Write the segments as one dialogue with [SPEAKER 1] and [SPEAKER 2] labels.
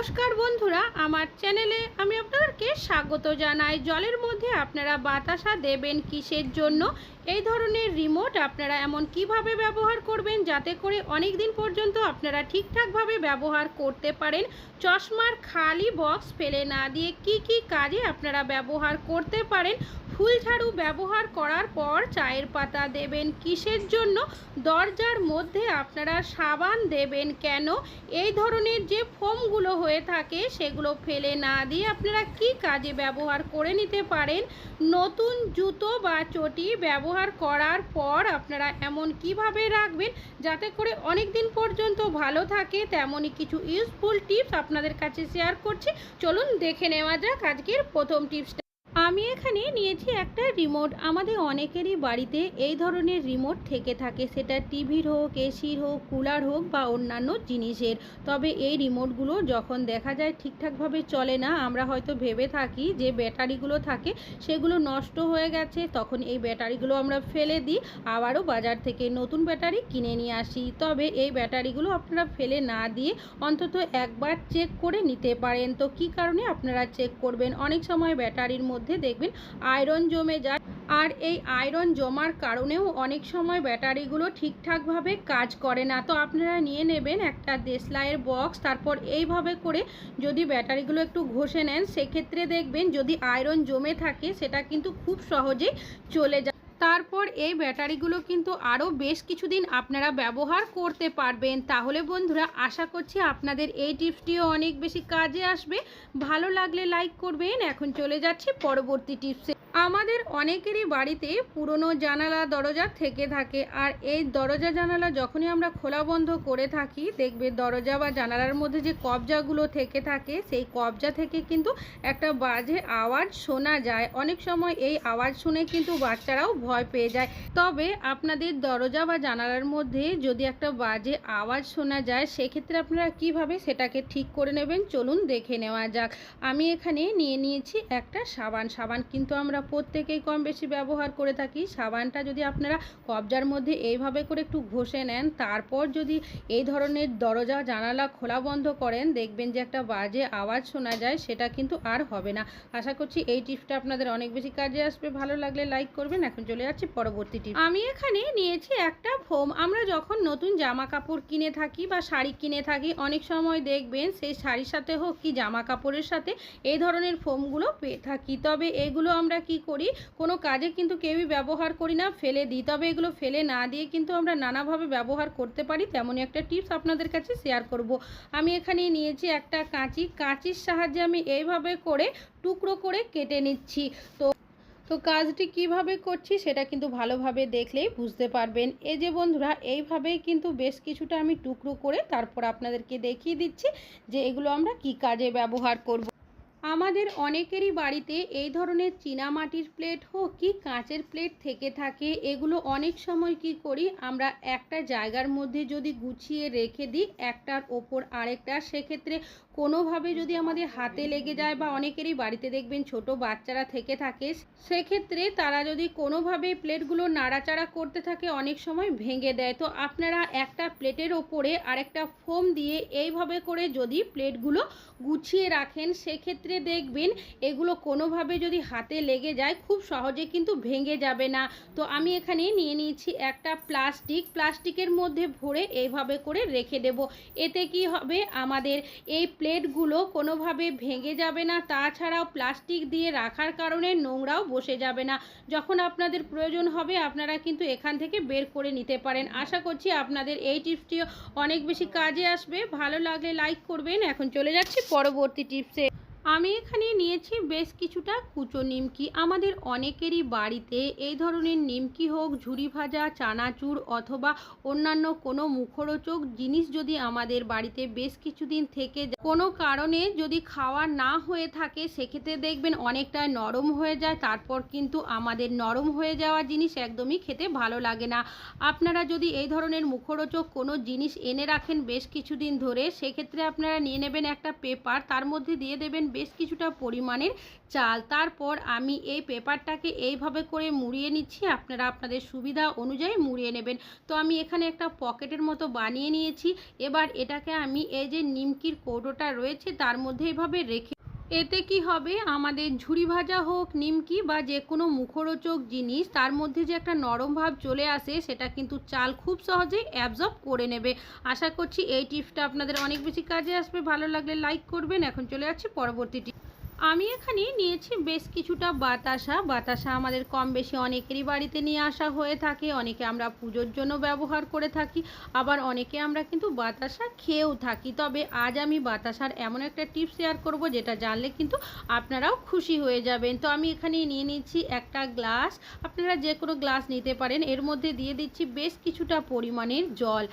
[SPEAKER 1] নমস্কার বন্ধুরা, আমার চ্যানেলে আমি আপনাদেরকে স্বাগত জানাই। জলের মধ্যে আপনারা বাতাসা দেবেন কিসের জন্য? এই ধরনের রিমোট আপনারা এমন কীভাবে ব্যবহার করবেন যাতে করে অনেক দিন পর্যন্ত আপনারা ঠিকঠাকভাবে ব্যবহার করতে পারেন? চশমার খালি বক্স ফেলে না দিয়ে কি কি কাজে আপনারা ব্যবহার করতে পারেন? ফুল ঝাড়ু ব্যবহার করার পর চায়ের পাতা দেবেন কিসের জন্য? দরজার মধ্যে আপনারা সাবান দেবেন কেন? এই ধরনের যে ফোমগুলো হয়ে থাকে সেগুলো ফেলে না দিয়ে আপনারা কি কাজে ব্যবহার করে নিতে পারেন? নতুন জুতো বা চটি ব্যবহার করার পর আপনারা এমন কীভাবে রাখবেন? যাতে করে অনেক দিন পর্যন্ত ভালো থাকে তেমনই কিছু ইউজফুল টিপস আপনাদের কাছে শেয়ার করছি। চলুন দেখে নেওয়া যাক আজকের প্রথম টিপসটা আমি এখানে নিয়েছি একটা রিমোট আমাদের অনেকেরই বাড়িতে এই ধরনের রিমোট থেকে থাকে। সেটা টিভির হোক এসির হোক কুলার হোক বা অন্যান্য জিনিসের। তবে এই রিমোটগুলো যখন দেখা যায় ঠিকঠাকভাবে চলে না, আমরা হয়তো ভেবে থাকি যে ব্যাটারিগুলো থাকে, সেগুলো নষ্ট হয়ে গেছে, তখন এই ব্যাটারিগুলো আমরা ফেলে দিই, আবারও বাজার থেকে নতুন ব্যাটারি কিনে নিয়ে আসি। তবে এই ব্যাটারিগুলো আপনারা ফেলে না দিয়ে অন্তত একবার চেক করে নিতে পারেন। তো কি কারণে আপনারা চেক করবেন? অনেক সময় ব্যাটারির মধ্যে দেখবেন আয়রন জমে যায়। আর এই আয়রন জমার কারণেও অনেক সময় ব্যাটারিগুলো ঠিকঠাকভাবে কাজ করে না। তো আপনারা নিয়ে নেবেন একটা দেশলাইয়ের বক্স তারপর এইভাবে করে যদি ব্যাটারিগুলো একটু ঘষে নেন, সেক্ষেত্রে দেখবেন যদি আয়রন জমে থাকে, সেটা কিন্তু খুব সহজেই চলে যায়। তারপর এই ব্যাটারিগুলো কিন্তু আরও বেশ কিছুদিন আপনারা ব্যবহার করতে পারবেন। তাহলে বন্ধুরা, আশা করছি আপনাদের এই টিপসটিও অনেক বেশি কাজে আসবে। ভালো লাগলে লাইক করবেন। এখন চলে যাচ্ছি পরবর্তী টিপসে। আমাদের অনেকেরই বাড়িতে পুরনো জানালা দরজা থেকে থাকে আর এই দরজা জানালা যখনই আমরা খোলা বন্ধ করে থাকি, দেখবে দরজা বা জানালার মধ্যে যে কবজাগুলো থেকে থাকে, সেই কবজা থেকে কিন্তু একটা বাজে আওয়াজ শোনা যায়। অনেক সময় এই আওয়াজ শুনে কিন্তু বাচ্চারাও ভয় পেয়ে যায়। তবে আপনাদের দরজা বা জানালার মধ্যে যদি একটা বাজে আওয়াজ শোনা যায়, সেক্ষেত্রে আপনারা কীভাবে সেটাকে ঠিক করে নেবেন? চলুন দেখে নেওয়া যাক। আমি এখানে নিয়ে নিয়েছি একটা সাবান। সাবান কিন্তু আমরা প্রত্যেকেই কম বেশি ব্যবহার করে থাকি। সাবানটা যদি আপনারা কবজার মধ্যে এইভাবে করে একটু ঘষে নেন, তারপর যদি এই ধরনের দরজা, জানালা খোলা বন্ধ করেন, দেখবেন যে একটা বাজে আওয়াজ শোনা যায়, সেটা কিন্তু আর হবে না। আশা করছি এই টিপসটা আপনাদের অনেক বেশি কাজে আসবে। ভালো লাগলে লাইক করবেন। এখন চলে যাচ্ছি পরবর্তী টিপ। আমি এখানে নিয়েছি একটা ফোম। আমরা যখন নতুন জামা কাপড় কিনে থাকি বা শাড়ি কিনে থাকি, অনেক সময় দেখবেন সেই শাড়ির সাথে হোক কি জামা কাপড়ের সাথে এই ধরনের ফোমগুলো পেয়ে থাকি। তবে এগুলো আমরা কি করি? কোনো কাজে কিন্তু কেউই ব্যবহার করি না, ফেলে দিই। তবে এগুলো ফেলে না দিয়ে কিন্তু আমরা নানাভাবে ব্যবহার করতে পারি। তেমনই একটা টিপস আপনাদের কাছে শেয়ার করব। আমি এখানে নিয়েছি একটা কাঁচি। কাঁচির সাহায্যে আমি এইভাবে করে টুকরো করে কেটে নিচ্ছি। তো তো কাজটি কীভাবে করছি সেটা কিন্তু ভালোভাবে দেখলেই বুঝতে পারবেন। এই যে বন্ধুরা, এইভাবেই কিন্তু বেশ কিছুটা আমি টুকরো করে তারপর আপনাদেরকে দেখিয়ে দিচ্ছি যে এগুলো আমরা কি কাজে ব্যবহার করব। আমাদের অনেকেরই বাড়িতে এই ধরনের চীনামাটির প্লেট হোক কি কাঁচের প্লেট থেকে থাকে, এগুলো অনেক সময় কি করি, আমরা একটা জায়গার মধ্যে যদি গুছিয়ে রেখে দিই, একটার ওপর আরেকটা, সেক্ষেত্রে কোনোভাবে যদি আমাদের হাতে লেগে যায় বা অনেকেরই বাড়িতে দেখবেন ছোট বাচ্চারা থেকে থাকে, সেক্ষেত্রে তারা যদি কোনোভাবে প্লেটগুলো নাড়াচাড়া করতে থাকে, অনেক সময় ভেঙে দেয়। তো আপনারা একটা প্লেটের ওপরে আরেকটা ফোম দিয়ে এইভাবে করে যদি প্লেটগুলো গুছিয়ে রাখেন, সেক্ষেত্রে দেখবেন এগুলো কোনোভাবে যদি হাতে লেগে যায়, খুব সহজে কিন্তু ভেঙে যাবে না। তো আমি এখানে নিয়ে নিয়েছি একটা প্লাস্টিক। প্লাস্টিকের মধ্যে ভরে এইভাবে করে রেখে দেব। এতে কি হবে? আমাদের এই প্লেটগুলো কোনোভাবে ভেঙে যাবে না, তাছাড়াও প্লাস্টিক দিয়ে রাখার কারণে নোংরাও বসে যাবে না। যখন আপনাদের প্রয়োজন হবে, আপনারা কিন্তু এখান থেকে বের করে নিতে পারেন। আশা করছি আপনাদের এই টিপসটিও অনেক বেশি কাজে আসবে। ভালো লাগলে লাইক করবেন। এখন চলে যাচ্ছি পরবর্তী টিপসে। আমি এখানে নিয়েছি বেশ কিছুটা কুচো নিমকি। আমাদের অনেকেরই বাড়িতে এই ধরনের নিমকি হোক ঝুরি ভাজা, চানাচুর অথবা অন্যান্য কোনো মুখরোচক জিনিস যদি আমাদের বাড়িতে বেশ কিছুদিন থেকে কোনো কারণে যদি খাওয়া না হয়ে থাকে, সেক্ষেত্রে দেখবেন অনেকটা নরম হয়ে যায়। তারপর কিন্তু আমাদের নরম হয়ে যাওয়া জিনিস একদমই খেতে ভালো লাগে না। আপনারা যদি এই ধরনের মুখরোচক কোনো জিনিস এনে রাখেন বেশ কিছুদিন ধরে, সেক্ষেত্রে আপনারা নিয়ে নেবেন একটা পেপার, তার মধ্যে দিয়ে দেবেন বেশ কিছুটা পরিমাণের চাল। তারপর আমি এই পেপারটাকে এইভাবে করে মুড়িয়ে নিচ্ছি। আপনারা আপনাদের সুবিধা অনুযায়ী মুড়িয়ে নেবেন। তো আমি এখানে একটা পকেটের মতো বানিয়ে নিয়েছি। এবার এটাকে আমি এই যে নিমকির কৌটোটা রয়েছে, তার মধ্যে এভাবে রেখে এতে কি হবে? আমাদের ঝুড়ি ভাজা হোক, নিমকি বা যে কোনো মুখরোচক জিনিস, তার মধ্যে যে একটা নরম ভাব চলে আসে, সেটা কিন্তু চাল খুব সহজেই অ্যাবজর্ব করে নেবে। আশা করছি এই টিপসটা আপনাদের অনেক বেশি কাজে আসবে। ভালো লাগলে লাইক করবেন। এখন চলে যাচ্ছি পরবর্তী আমি এখানে নিয়েছি বেশ কিছুটা বাতাসা। বাতাসা আমাদের কম বেশি অনেকেরই বাড়িতে নিয়ে আসা হয়ে থাকে, অনেকে আমরা পুজোর জন্য ব্যবহার করে থাকি, আবার অনেকে আমরা কিন্তু বাতাসা খেয়েও থাকি। তবে আজ আমি বাতাসার এমন একটা টিপস শেয়ার করব, যেটা জানলে কিন্তু আপনারাও খুশি হয়ে যাবেন। তো আমি এখানে নিয়ে নিচ্ছি একটা গ্লাস। আপনারা যে কোনো গ্লাস নিতে পারেন। এর মধ্যে দিয়ে দিচ্ছি বেশ কিছুটা পরিমাণের জল।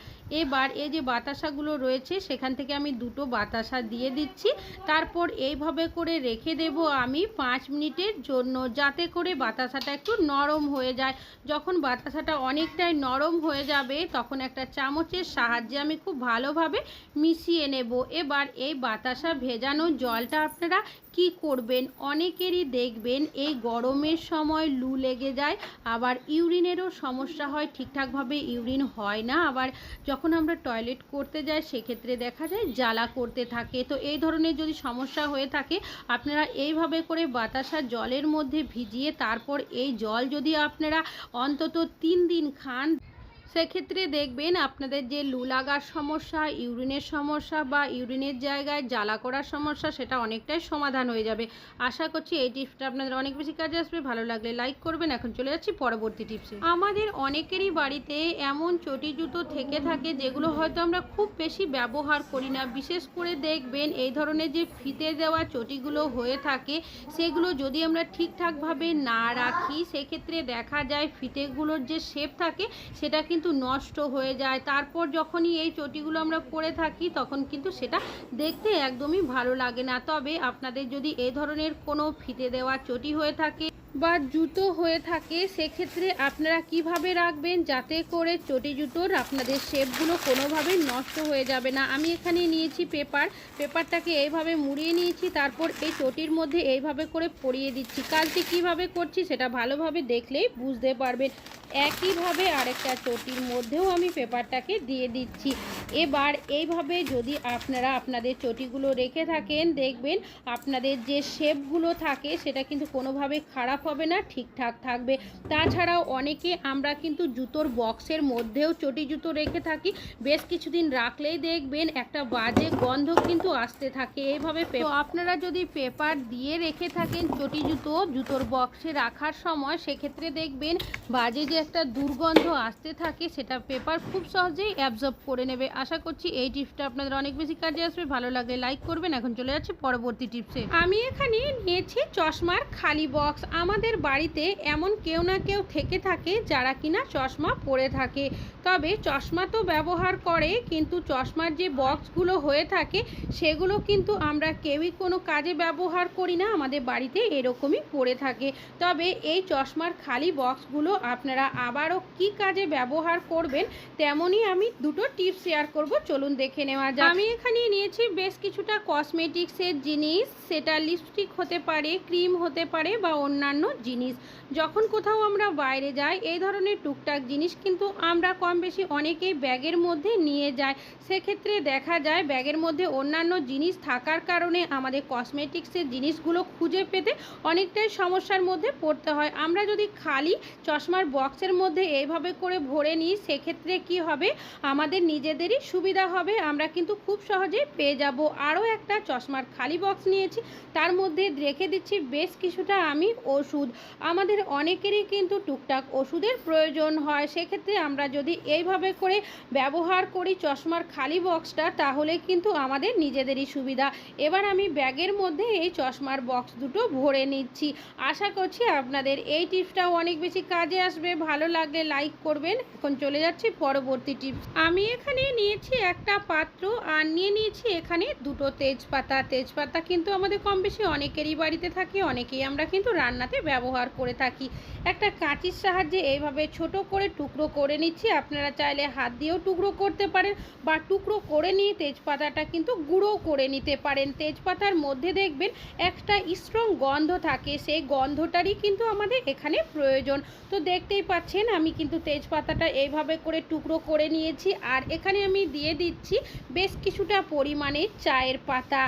[SPEAKER 1] এবার এই যে বাতাসাগুলো রয়েছে, সেখান থেকে আমি দুটো বাতাসা দিয়ে দিচ্ছি। তারপর এইভাবে করে রেখে দেব আমি পাঁচ মিনিটের জন্য, যাতে করে বাতাসাটা একটু নরম হয়ে যায়। যখন বাতাসাটা অনেকটাই নরম হয়ে যাবে, তখন একটা চামচের সাহায্যে আমি খুব ভালোভাবে মিশিয়ে নেব। এবার এই বাতাসা ভেজানো জলটা আপনারা কি করবেন, অনেকেরই দেখবেন এই গরমের সময় লু লেগে যায়, আবার ইউরিনেরও সমস্যা হয়, ঠিকঠাকভাবে ইউরিন হয় না, আবার যখন আমরা টয়লেট করতে যাই, সেক্ষেত্রে দেখা যায় জ্বালা করতে থাকে। তো এই ধরনের যদি সমস্যা হয়ে থাকে, আপনারা এইভাবে করে বাতাসা জলের মধ্যে ভিজিয়ে তারপর এই জল যদি আপনারা অন্তত তিন দিন খান সেক্ষেত্রে দেখবেন আপনাদের যে লু লাগার সমস্যা, ইউরিনের সমস্যা বা ইউরিনের জায়গায় জ্বালা করার সমস্যা, সেটা অনেকটাই সমাধান হয়ে যাবে। আশা করছি এই টিপসটা আপনাদের অনেক বেশি কাজে আসবে। ভালো লাগলে লাইক করবেন। এখন চলে যাচ্ছি পরবর্তী টিপসে। আমাদের অনেকেরই বাড়িতে এমন চটি জুতো থেকে থাকে, যেগুলো হয়তো আমরা খুব বেশি ব্যবহার করি না। বিশেষ করে দেখবেন এই ধরনের যে ফিতে দেওয়া চটিগুলো হয়ে থাকে, সেগুলো যদি আমরা ঠিকঠাকভাবে না রাখি, সেক্ষেত্রে দেখা যায় ফিতেগুলোর যে শেপ থাকে, সেটা কিন্তু নষ্ট হয়ে যায়। তারপর যখনই এই চটিগুলো আমরা পরে থাকি, তখন কিন্তু সেটা দেখতে একদমই ভালো লাগে না। তবে আপনাদের যদি এ ধরনের কোনো ফিতে দেওয়া চটি হয়ে থাকে বা জুতো হয়ে থাকে, সেক্ষেত্রে আপনারা কীভাবে রাখবেন যাতে করে চটি জুতোর আপনাদের শেপগুলো কোনোভাবে নষ্ট হয়ে যাবে না? আমি এখানে নিয়েছি পেপার। পেপারটাকে এইভাবে মুড়িয়ে নিয়েছি, তারপর এই চটির মধ্যে এইভাবে করে পরিয়ে দিচ্ছি। কাজটি কীভাবে করছি সেটা ভালোভাবে দেখলেই বুঝতে পারবেন। একইভাবে আরেকটা চটির মধ্যেও আমি পেপারটাকে দিয়ে দিচ্ছি। এবার এইভাবে যদি আপনারা আপনাদের চটিগুলো রেখে থাকেন, দেখবেন আপনাদের যে শেপগুলো থাকে, সেটা কিন্তু কোনোভাবে খারাপ হবে না, ঠিকঠাক থাকবে। তাছাড়াও অনেকে আমরা কিন্তু জুতোর বক্সের মধ্যেও চটি জুতো রেখে থাকি। বেশ কিছুদিন রাখলেই দেখবেন একটা বাজে গন্ধ কিন্তু আসতে থাকে এইভাবে আপনারা যদি পেপার দিয়ে রেখে থাকেন চটি জুতো জুতোর বক্সে রাখার সময়, সেক্ষেত্রে দেখবেন বাজে যে একটা দুর্গন্ধ আসতে থাকে, সেটা পেপার খুব সহজেই অ্যাবজর্ব করে নেবে। আশা করছি এই টিপসটা আপনাদের অনেক বেশি কাজে আসবে। ভালো লাগলে লাইক করবেন। এখন চলে যাচ্ছি পরবর্তী টিপসে। আমি এখানে নিয়েছি চশমার খালি বক্স আমাদের বাড়িতে এমন কেউ না কেউ থেকে থাকে যারা কিনা চশমা পরে থাকে। তবে চশমা তো ব্যবহার করে, কিন্তু চশমার যে বক্সগুলো হয়ে থাকে, সেগুলো কিন্তু আমরা কেউই কোনো কাজে ব্যবহার করি না, আমাদের বাড়িতে এরকমই পড়ে থাকে। তবে এই চশমার খালি বক্সগুলো আপনারা আবারও কি কাজে ব্যবহার করবেন, তেমনই আমি দুটো টিপস শেয়ার করব, চলুন দেখে নেওয়া যাক। আমি এখানে নিয়েছি বেশ কিছুটা কসমেটিক্সের জিনিস, সেটা লিপস্টিক হতে পারে ক্রিম হতে পারে বা অন্যান্য জিনিস। যখন কোথাও আমরা বাইরে যাই, এই ধরনের টুকটাক জিনিস কিন্তু আমরা কম বেশি অনেকেই ব্যাগের মধ্যে নিয়ে যাই। সেক্ষেত্রে দেখা যায় ব্যাগের মধ্যে অন্যান্য জিনিস থাকার কারণে আমাদের কসমেটিক্সের জিনিসগুলো খুঁজে পেতে অনেকটাই সমস্যার মধ্যে পড়তে হয়। আমরা যদি খালি চশমার বক্সের মধ্যে এইভাবে করে ভরে নিই, সেক্ষেত্রে কি হবে? আমাদের নিজেদেরই সুবিধা হবে। আমরা কিন্তু খুব সহজেই পেয়ে যাব। আরও একটা চশমার খালি বক্স নিয়েছি। তার মধ্যে রেখে দিচ্ছি। বেশ কিছুটা আমি ওষুধ আমাদের অনেকেরই কিন্তু টুকটাক ওষুধের প্রয়োজন হয়। সেক্ষেত্রে আমরা যদি এইভাবে করে ব্যবহার করি চশমার খালি বক্সটা, তাহলে কিন্তু আমাদের নিজেদেরই সুবিধা। এবার আমি ব্যাগের মধ্যে এই চশমার বক্স দুটো ভরে নিচ্ছি। আশা করছি আপনাদের এই টিপসটাও অনেক বেশি কাজে আসবে। ভালো লাগলে লাইক করবেন। এখন চলে যাচ্ছি পরবর্তী টিপস। আমি এখানে নিয়েছি একটা পাত্র আর নিয়ে নিয়েছি এখানে দুটো তেজপাতা। তেজপাতা কিন্তু আমাদের কম বেশি অনেকেরই বাড়িতে থাকে, অনেকেই আমরা কিন্তু রান্নাতে ঝাড়ুটাকে ব্যবহার করে থাকি। একটা কাঁচির সাহায্যে এইভাবে ছোট করে টুকরো করে নিচ্ছি। আপনারা চাইলে হাত দিয়েও টুকরো করতে পারেন বা টুকরো করে নিয়ে তেজপাতাটা কিন্তু গুঁড়ো করে নিতে পারেন। তেজপাতার মধ্যে দেখবেন একটা স্ট্রং গন্ধ থাকে। সেই গন্ধটারই কিন্তু আমাদের এখানে প্রয়োজন। তো দেখতেই পাচ্ছেন, আমি কিন্তু তেজপাতাটা এইভাবে করে টুকরো করে নিয়েছি। আর এখানে আমি দিয়ে দিচ্ছি বেশ কিছুটা পরিমাণে চায়ের পাতা।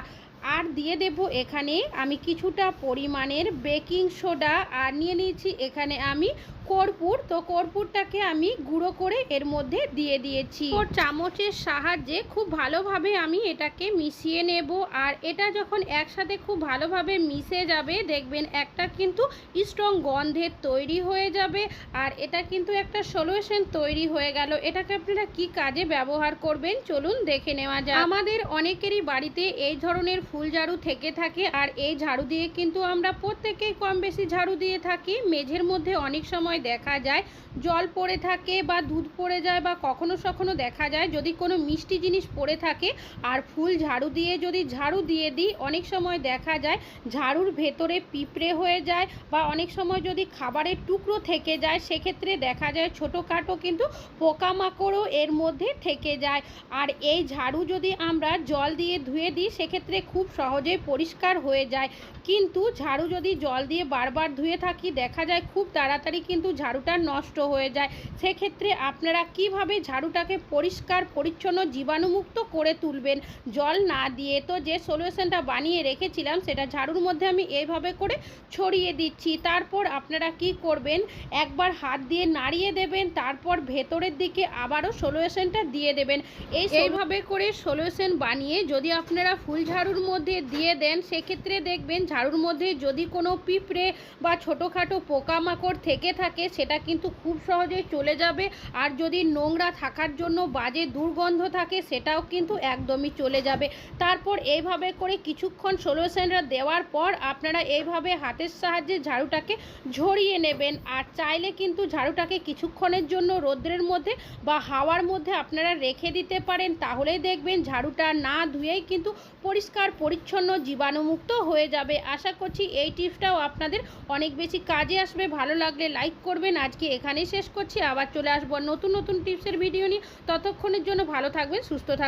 [SPEAKER 1] আর দিয়ে দেব এখানে আমি কিছুটা পরিমাণের বেকিং সোডা আর নিয়ে নিয়েছি এখানে আমি কর্পূর, তো কর্পূরটাকে আমি গুঁড়ো করে এর মধ্যে দিয়ে দিয়েছি। ওর চামচের সাহায্যে খুব ভালোভাবে আমি এটাকে মিশিয়ে নেব। আর এটা যখন একসাথে খুব ভালোভাবে মিশে যাবে, দেখবেন একটা কিন্তু স্ট্রং গন্ধের তৈরি হয়ে যাবে। আর এটা কিন্তু একটা সলিউশন তৈরি হয়ে গেল। এটাকে আপনারা কি কাজে ব্যবহার করবেন? চলুন দেখে নেওয়া যায় আমাদের অনেকেরই বাড়িতে এই ধরনের ফুল ঝাড়ু থেকে থাকে। আর এই ঝাড়ু দিয়ে কিন্তু আমরা প্রত্যেকেই কম বেশি ঝাড়ু দিয়ে থাকি। মেঝের মধ্যে অনেক সময় দেখা যায়, জল পড়ে থাকে বা দুধ পড়ে যায় বা কখনো সখনো দেখা যায়, যদি কোনো মিষ্টি জিনিস পড়ে থাকে আর ফুল ঝাড়ু দিয়ে যদি ঝাড়ু দিয়ে দিই, অনেক সময় দেখা যায় ঝাড়ুর ভেতরে পিঁপড়ে হয়ে যায় বা অনেক সময় যদি খাবারের টুকরো থেকে যায়, সেক্ষেত্রে দেখা যায় ছোটোখাটো কিন্তু পোকামাকড়ও এর মধ্যে থেকে যায়। আর এই ঝাড়ু যদি আমরা জল দিয়ে ধুয়ে দিই, সেক্ষেত্রে খুব সহজেই পরিষ্কার হয়ে যায়। কিন্তু ঝাড়ু যদি জল দিয়ে বারবার ধুয়ে থাকি, দেখা যায় খুব তাড়াতাড়ি কিন্তু ঝাড়ুটা নষ্ট হয়ে যায়। সেক্ষেত্রে আপনারা কীভাবে ঝাড়ুটাকে পরিষ্কার পরিচ্ছন্ন জীবাণুমুক্ত করে তুলবেন? জল না দিয়ে তো যে সলিউশনটা বানিয়ে রেখেছিলাম সেটা ঝাড়ুর মধ্যে আমি এইভাবে করে ছড়িয়ে দিচ্ছি। তারপর আপনারা কি করবেন? একবার হাত দিয়ে নাড়িয়ে দেবেন তারপর ভেতরের দিকে আবারও সলিউশনটা দিয়ে দেবেন। এই এইভাবে করে সলিউশন বানিয়ে যদি আপনারা ফুল ঝাড়ুর মধ্যে দিয়ে দেন সেক্ষেত্রে দেখবেন ঝাড়ুর মধ্যে যদি কোনো পিঁপড়ে বা ছোটোখাটো পোকামাকড় থেকে থাকে, সেটা কিন্তু খুব সহজেই চলে যাবে। আর যদি নোংরা থাকার জন্য বাজে দুর্গন্ধ থাকে, সেটাও কিন্তু একদমই চলে যাবে। তারপর এইভাবে করে কিছুক্ষণ সলিউশনটা দেওয়ার পর আপনারা এইভাবে হাতের সাহায্যে ঝাড়ুটাকে ঝরিয়ে নেবেন। আর চাইলে কিন্তু ঝাড়ুটাকে কিছুক্ষণের জন্য রৌদ্রের মধ্যে বা হাওয়ার মধ্যে আপনারা রেখে দিতে পারেন। তাহলেই দেখবেন ঝাড়ুটা না ধুয়েই কিন্তু পরিষ্কার, পরিচ্ছন্ন, জীবাণুমুক্ত হয়ে যাবে। আশা করছি এই টিপসটাও আপনাদের অনেক বেশি কাজে আসবে। ভালো লাগলে লাইক করবেন। আজকে এখানেই শেষ করছি। আবার চলে আসব নতুন নতুন টিপসের ভিডিও নিয়ে। ততক্ষণের জন্য ভালো থাকবেন, সুস্থ থাকবেন।